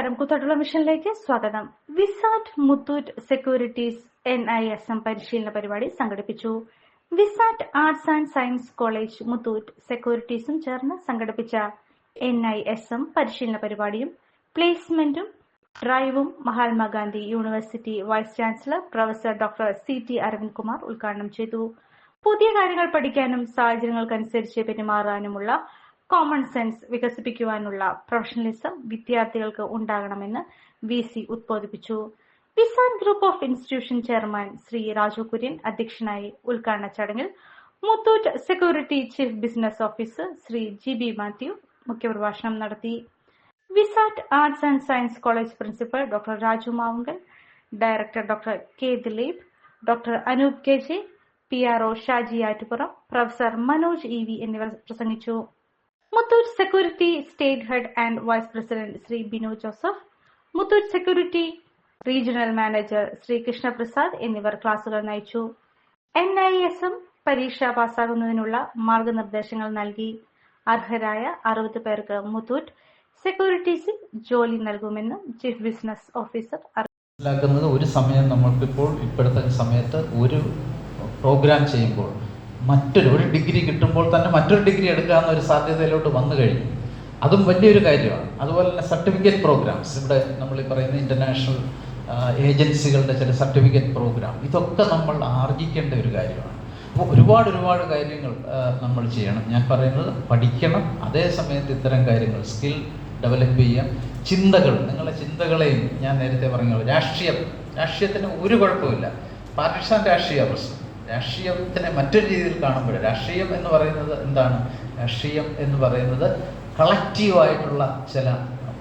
നമസ്കാരം. കൂത്താട്ടുള്ള മിഷനിലേക്ക് സ്വാഗതം. Visat Muthoot securities N I S M പരിശീലന പരിപാടി സംഘടിപ്പിച്ചു. Visat arts and science college Muthoot സെക്യൂരിറ്റീസും ചേർന്ന് സംഘടിപ്പിച്ച എൻ ഐ എസ് എം പരിശീലന പരിപാടിയും പ്ലേസ്മെന്റും ഡ്രൈവും Mahatma Gandhi university vice chancellor professor doctor C T Aravind Kumar ഉദ്ഘാടനം ചെയ്തു. പുതിയ കാര്യങ്ങൾ പഠിക്കാനും സാഹചര്യങ്ങൾക്കനുസരിച്ച് പെരുമാറാനുമുള്ള കോമൺ സെൻസ് വികസിപ്പിക്കുവാനുള്ള പ്രൊഫഷണലിസം വിദ്യാർത്ഥികൾക്ക് ഉണ്ടാകണമെന്ന് V C ഉദ്ബോധിപ്പിച്ചു. Visat group of institution chairman Shri Raju Kurian അധ്യക്ഷനായി ഉദ്ഘാടന ചടങ്ങിൽ Muthoot security chief business officer Shri G B Mathew മുഖ്യപ്രഭാഷണം നടത്തി. Visat arts and science college principal doctor Raju Mavunkal director doctor K Dileep doctor Anoop K J P R O Shaji Attupuram professor Manoj E V എന്നിവർ പ്രസംഗിച്ചു. Muthoot security state head and vice president Shri Binu Joseph Muthoot security regional manager Shri Krishnaprasad എന്നിവർ ക്ലാസുകൾ നയിച്ചു. N I S പരീക്ഷ പാസ്സാകുന്നതിനുള്ള മാർഗനിർദ്ദേശങ്ങൾ നൽകി. അർഹരായ അറുപത് പേർക്ക് മുത്തൂറ്റ് സെക്യൂരിറ്റീസിൽ ജോലി നൽകുമെന്ന് ചീഫ് ബിസിനസ് ഓഫീസർ മനസ്സിലാക്കുന്നത് ഒരു സമയം നമ്മൾക്കിപ്പോൾ ഇപ്പോഴത്തെ സമയത്ത് ഒരു പ്രോഗ്രാം ചെയ്യുമ്പോൾ മറ്റൊരു ഒരു ഡിഗ്രി കിട്ടുമ്പോൾ തന്നെ മറ്റൊരു ഡിഗ്രി എടുക്കാവുന്ന ഒരു സാധ്യതയിലോട്ട് വന്നു കഴിഞ്ഞു. അതും വലിയൊരു കാര്യമാണ്. അതുപോലെ തന്നെ സർട്ടിഫിക്കറ്റ് പ്രോഗ്രാംസ്. ഇവിടെ നമ്മൾ ഈ പറയുന്ന ഇന്റർനാഷണൽ ഏജൻസികളുടെ ചില സർട്ടിഫിക്കറ്റ് പ്രോഗ്രാം. ഇതൊക്കെ നമ്മൾ ആർജിക്കേണ്ട ഒരു കാര്യമാണ്. അപ്പോൾ ഒരുപാട് ഒരുപാട് കാര്യങ്ങൾ നമ്മൾ ചെയ്യണം. ഞാൻ പറയുന്നത് പഠിക്കണം. അതേ സമയത്ത് ഇത്തരം കാര്യങ്ങൾ സ്കിൽ ഡെവലപ്പ് ചെയ്യാം. ചിന്തകൾ നിങ്ങളുടെ ചിന്തകളെയും ഞാൻ നേരത്തെ പറഞ്ഞ രാഷ്ട്രീയം. രാഷ്ട്രീയത്തിന് ഒരു കുഴപ്പമില്ല പാകിസ്ഥാൻ രാഷ്ട്രീയ പ്രശ്നം രാഷ്ട്രീയത്തിനെ മറ്റൊരു രീതിയിൽ കാണുമ്പോൾ രാഷ്ട്രീയം എന്ന് പറയുന്നത് എന്താണ് രാഷ്ട്രീയം എന്ന് പറയുന്നത് കളക്റ്റീവായിട്ടുള്ള ചില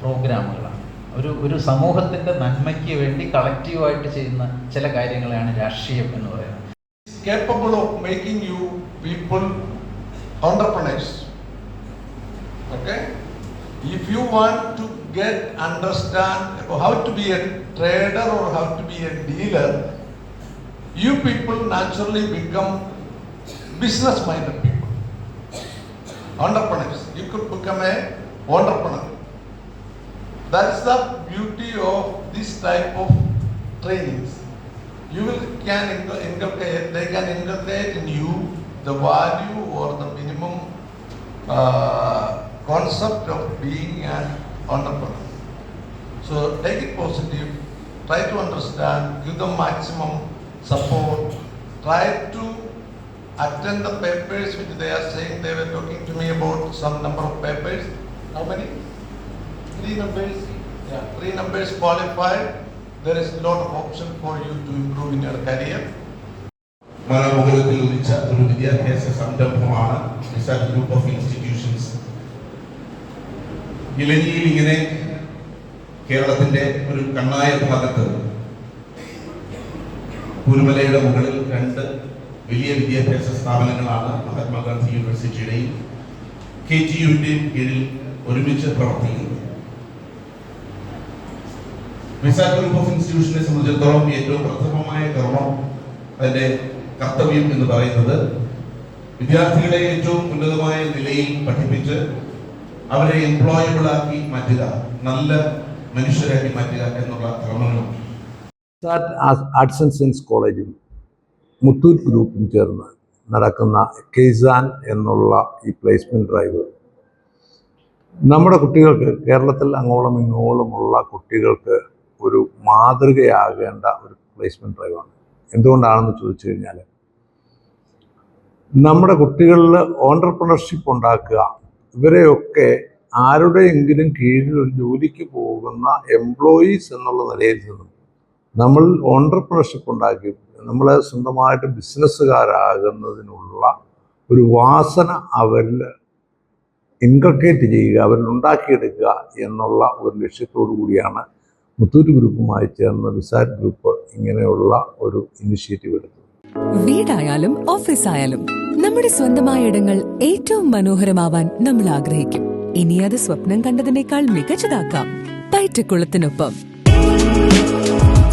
പ്രോഗ്രാമുകളാണ് ഒരു ഒരു സമൂഹത്തിന്റെ നന്മയ്ക്ക് വേണ്ടി കളക്റ്റീവായിട്ട് ചെയ്യുന്ന ചില കാര്യങ്ങളെയാണ് രാഷ്ട്രീയം എന്ന് പറയുന്നത് capable of making you people entrepreneurs. Okay? If you want to get understand how to be a trader or how to be a dealer, you people naturally become business minded people. Entrepreneurs. You could become a entrepreneur. That's the beauty of this type of trainings you will can inc- inculcate, they can inculcate in you the value or the minimum uh, concept of being an entrepreneur. So take it positive, try to understand, give them maximum support, try to attend the papers which they are saying, they were talking to me about some number of papers. How many? Three numbers? Yeah, three numbers qualified. There is a lot of option for you to improve in your career. മലമുകളിൽ ഉദിച്ച ഒരു വിദ്യാഭ്യാസ സംരംഭമാണ് Nisar group of institutions ഇലഞ്ഞിയിൽ ഇങ്ങനെ കേരളത്തിന്റെ ഒരു കണ്ണായ ഭാഗത്ത് കുരുമലയുടെ മുകളിൽ രണ്ട് വലിയ വിദ്യാഭ്യാസ സ്ഥാപനങ്ങളാണ് മഹാത്മാഗാന്ധി യൂണിവേഴ്സിറ്റിയുടെയും കെ ജി യുവിന്റെയും കീഴിൽ ഒരുമിച്ച് പ്രവർത്തിക്കുന്നത്. മിസാ ഗ്രൂപ്പ് ഓഫ് ഇൻസ്റ്റിറ്റ്യൂഷനെ സംബന്ധിച്ചിടത്തോളം ഏറ്റവും പ്രഥമമായ കർമ്മം അതിന്റെ കർത്തവ്യം എന്ന് പറയുന്നത് വിദ്യാർത്ഥികളെ ഏറ്റവും ഉന്നതമായ നിലയിൽ പഠിപ്പിച്ച് അവരെ എംപ്ലോയബിൾ ആക്കി മാറ്റുക നല്ല മനുഷ്യരാക്കി മാറ്റുക എന്നുള്ള കർമ്മങ്ങളാണ് സാറ്റ് ആർട്സ് ആൻഡ് സയൻസ് കോളേജും മുത്തൂറ്റ് ഗ്രൂപ്പും ചേർന്ന് നടക്കുന്ന കെയ്സാൻ എന്നുള്ള ഈ പ്ലേസ്മെന്റ് ഡ്രൈവ് നമ്മുടെ കുട്ടികൾക്ക് കേരളത്തിൽ അങ്ങോളം ഇങ്ങോളമുള്ള കുട്ടികൾക്ക് ഒരു മാതൃകയാകേണ്ട ഒരു പ്ലേസ്മെന്റ് ഡ്രൈവാണ് എന്തുകൊണ്ടാണെന്ന് ചോദിച്ചു കഴിഞ്ഞാൽ നമ്മുടെ കുട്ടികളിൽ ഓണ്ടർപ്രണർഷിപ്പ് ഉണ്ടാക്കുക ഇവരെയൊക്കെ ആരുടെയെങ്കിലും കീഴിൽ ഒരു ജോലിക്ക് പോകുന്ന എംപ്ലോയീസ് എന്നുള്ള നിലയിൽ നിന്നും നമ്മൾ ഓണ്ടർപ്രണർഷിപ്പ് ഉണ്ടാക്കി നമ്മൾ സ്വന്തമായിട്ട് ബിസിനസ്സുകാരാകുന്നതിനുള്ള ഒരു വാസന അവരിൽ ഇൻകൾക്കേറ്റ് ചെയ്യുക അവരിൽ ഉണ്ടാക്കിയെടുക്കുക എന്നുള്ള ഒരു ലക്ഷ്യത്തോടു കൂടിയാണ് മുത്തൂറ്റ് ഗ്രൂപ്പുമായി ചേർന്ന വിസാറ്റ് ഗ്രൂപ്പ് ഇങ്ങനെയുള്ള ഒരു ഇനിഷ്യേറ്റീവ് എടുത്തത്. വീടായാലും ഓഫീസ് ആയാലും നമ്മുടെ സ്വന്തമായ ഇടങ്ങൾ ഏറ്റവും മനോഹരമാവാൻ നമ്മൾ ആഗ്രഹിക്കും. ഇനി അത് സ്വപ്നം കണ്ടതിനേക്കാൾ മികച്ചതാക്കാം. പയറ്റക്കുളത്തിനൊപ്പം